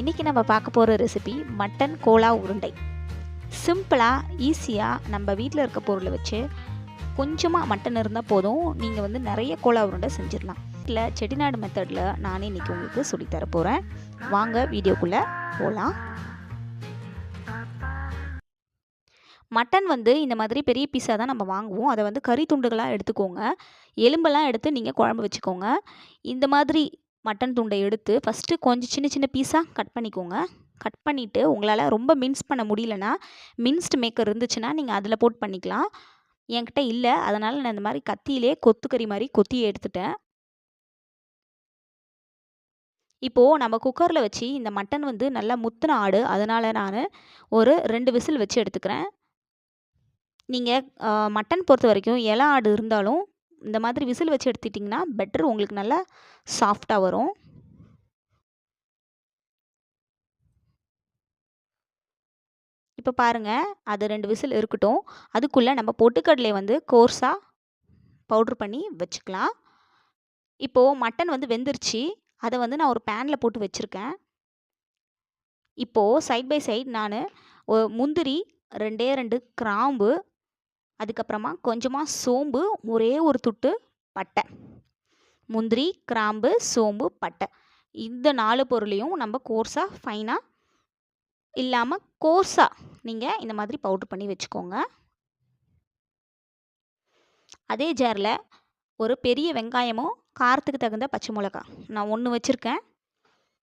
இன்றைக்கி நம்ம பார்க்க போகிற ரெசிபி மட்டன் கோலா உருண்டை. சிம்பிளாக ஈஸியாக நம்ம வீட்டில் இருக்க பொருளை வச்சு கொஞ்சமாக மட்டன் இருந்தால் போதும். நீங்கள் வந்து நிறைய கோலா உருண்டை செஞ்சிடலாம். இல்லை செட்டிநாடு மெத்தடில் நானே இன்றைக்கி உங்களுக்கு சொல்லித்தர போகிறேன் வாங்க வீடியோக்குள்ளே போகலாம் மட்டன் வந்து இந்த மாதிரி பெரிய பீஸாக தான் நம்ம வாங்குவோம். அதை வந்து கறி துண்டுகளாக எடுத்துக்கோங்க. எலும்பெல்லாம் எடுத்து நீங்கள் குழம்பு வச்சுக்கோங்க. இந்த மாதிரி மட்டன் துண்டை எடுத்து ஃபஸ்ட்டு கொஞ்சம் சின்ன சின்ன பீஸாக கட் பண்ணிக்கோங்க. கட் பண்ணிவிட்டு உங்களால் ரொம்ப மின்ஸ் பண்ண முடியலனா மின்ஸ்ட் மேக்கர் இருந்துச்சுன்னா நீங்கள் அதில் போட்டு பண்ணிக்கலாம். என்கிட்ட இல்லை அதனால் நான் இந்த மாதிரி கத்தியிலே கொத்துக்கறி மாதிரி கொத்தி எடுத்துட்டேன். இப்போது நம்ம குக்கரில் வச்சு இந்த மட்டன் வந்து நல்லா முத்தின ஆடு அதனால் நான் ஒரு ரெண்டு விசில் வச்சு எடுத்துக்கிறேன். நீங்கள் மட்டன் பொறுத்த வரைக்கும் இலை ஆடு இருந்தாலும் இந்த மாதிரி விசில் வச்சு எடுத்துட்டிங்கன்னா பெட்டர் உங்களுக்கு நல்லா சாஃப்டாக வரும். இப்போ பாருங்கள் அது ரெண்டு விசில் இருக்கட்டும். அதுக்குள்ளே நம்ம பொட்டுக்கடலையை வந்து கோர்ஸாக பவுட்ரு பண்ணி வச்சுக்கலாம். இப்போது மட்டன் வந்து வெந்துருச்சு. அதை வந்து நான் ஒரு பேனில் போட்டு வச்சுருக்கேன். இப்போது சைட் பை சைட் நான் முந்திரி ரெண்டே ரெண்டு கிராம்பு அதுக்கப்புறமா கொஞ்சமாக சோம்பு ஒரே ஒரு துட்டு பட்டை. முந்திரி கிராம்பு சோம்பு பட்டை. இந்த நாலு பொருளையும் நம்ம கோர்ஸாக ஃபைனாக இல்லாமல் கோர்ஸாக நீங்கள் இந்த மாதிரி பவுட்ரு பண்ணி வச்சுக்கோங்க. அதே ஜாரில் ஒரு பெரிய வெங்காயமும் காரத்துக்கு தகுந்த பச்சை மிளகா. நான் ஒன்று வச்சுருக்கேன்.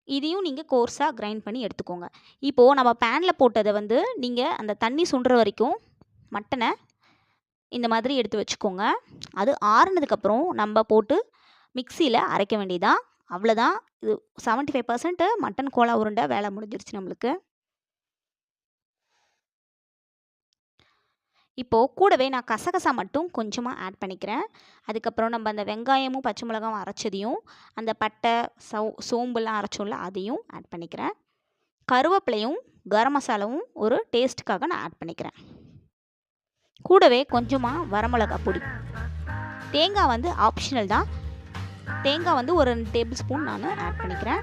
இதையும் நீங்கள் கோர்ஸாக கிரைண்ட் பண்ணி எடுத்துக்கோங்க. இப்போது நம்ம பேனில் போட்டதை வந்து நீங்கள் அந்த தண்ணி சுண்டுற வரைக்கும் மட்டனை இந்த மாதிரி எடுத்து வச்சுக்கோங்க. அது ஆறுனதுக்கப்புறம் நம்ம போட்டு மிக்சியில் அரைக்க வேண்டியதான் அவ்வளோதான். இது செவன்ட்டி ஃபைவ் பர்சன்ட்டு மட்டன் கோலா உருண்டை வேலை முடிஞ்சிருச்சு நம்மளுக்கு. இப்போது கூடவே நான் கசகசா மட்டும் கொஞ்சமாக ஆட் பண்ணிக்கிறேன். அதுக்கப்புறம் நம்ம அந்த வெங்காயமும் பச்சை மிளகாவும் அரைச்சதையும் அந்த பட்டை சோ சோம்புலாம் அரைச்சோம்ல அதையும் ஆட் பண்ணிக்கிறேன். கருவேப்பிலையும் கரம் மசாலாவும் ஒரு டேஸ்ட்டுக்காக நான் ஆட் பண்ணிக்கிறேன். கூடவே கொஞ்சமாக வரமிளகா பொடி. தேங்காய் வந்து ஆப்ஷனல் தான். தேங்காய் வந்து ஒரு ரெண்டு டேபிள் ஸ்பூன் நான் ஆட் பண்ணிக்கிறேன்.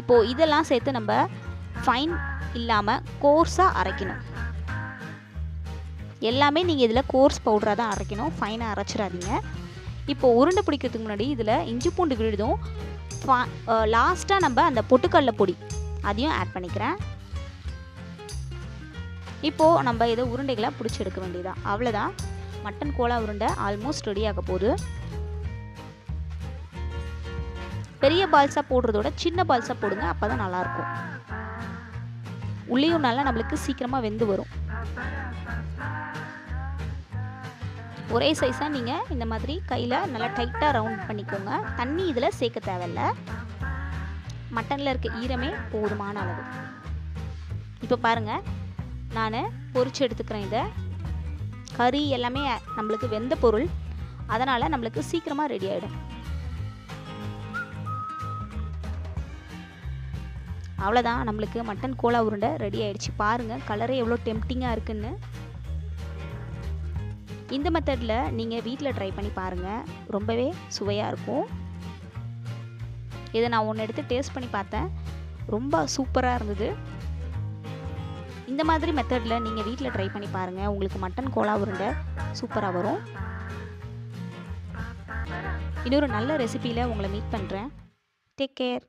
இப்போது இதெல்லாம் சேர்த்து நம்ம ஃபைன் இல்லாமல் கோர்ஸாக அரைக்கணும். எல்லாமே நீங்கள் இதில் கோர்ஸ் பவுடராக தான் அரைக்கணும். ஃபைனாக அரைச்சிடாதீங்க. இப்போது உருண்டை பிடிக்கிறதுக்கு முன்னாடி இதில் இஞ்சி பூண்டு விழுதும் லாஸ்ட்டாக நம்ம அந்த பொட்டுக்கடல பொடி அதையும் ஆட் பண்ணிக்கிறேன். இப்போது நம்ம இதை உருண்டைகளை பிடிச்சி எடுக்க வேண்டியதான் அவ்வளோதான் மட்டன் கோலா உருண்டை ஆல்மோஸ்ட் ரெடி ஆக போகுது. பெரிய பால்ஸாக போடுறதோட சின்ன பால்ஸாக போடுங்க அப்போ தான் நல்லாயிருக்கும். உள்ளேயும் நல்லா நம்மளுக்கு சீக்கிரமாக வெந்து வரும். ஒரே சைஸாக நீங்கள் இந்த மாதிரி கையில் நல்லா டைட்டாக ரவுண்ட் பண்ணிக்கோங்க. தண்ணி இதில் சேர்க்க தேவையில்ல. மட்டனில் இருக்க ஈரமே போதுமான அளவு. இப்போ பாருங்கள் நான் பொறிச்சு எடுத்துக்கிறேன் இதை. கறி எல்லாமே நம்மளுக்கு வெந்த பொருள். அதனால் நம்மளுக்கு சீக்கிரமாக ரெடி ஆகிடும் அவ்வளோதான் நம்மளுக்கு மட்டன் கோலா உருண்டை ரெடி ஆகிடுச்சு பாருங்கள் கலரே எவ்வளோ டெம்டிங்காக இருக்குன்னு. இந்த மெத்தடில் நீங்கள் வீட்டில் ட்ரை பண்ணி பாருங்கள் ரொம்பவே சுவையாக இருக்கும். இதை நான் ஒன்று எடுத்து டேஸ்ட் பண்ணி பார்த்தேன். ரொம்ப சூப்பராக இருந்தது. இந்த மாதிரி மெத்தடில் நீங்கள் வீட்டில் ட்ரை பண்ணி பாருங்கள் உங்களுக்கு மட்டன் கோலா உருண்டை சூப்பராக வரும். இன்னொரு நல்ல ரெசிப்பியில் உங்களை மீட் பண்ணுறேன் டேக் கேர்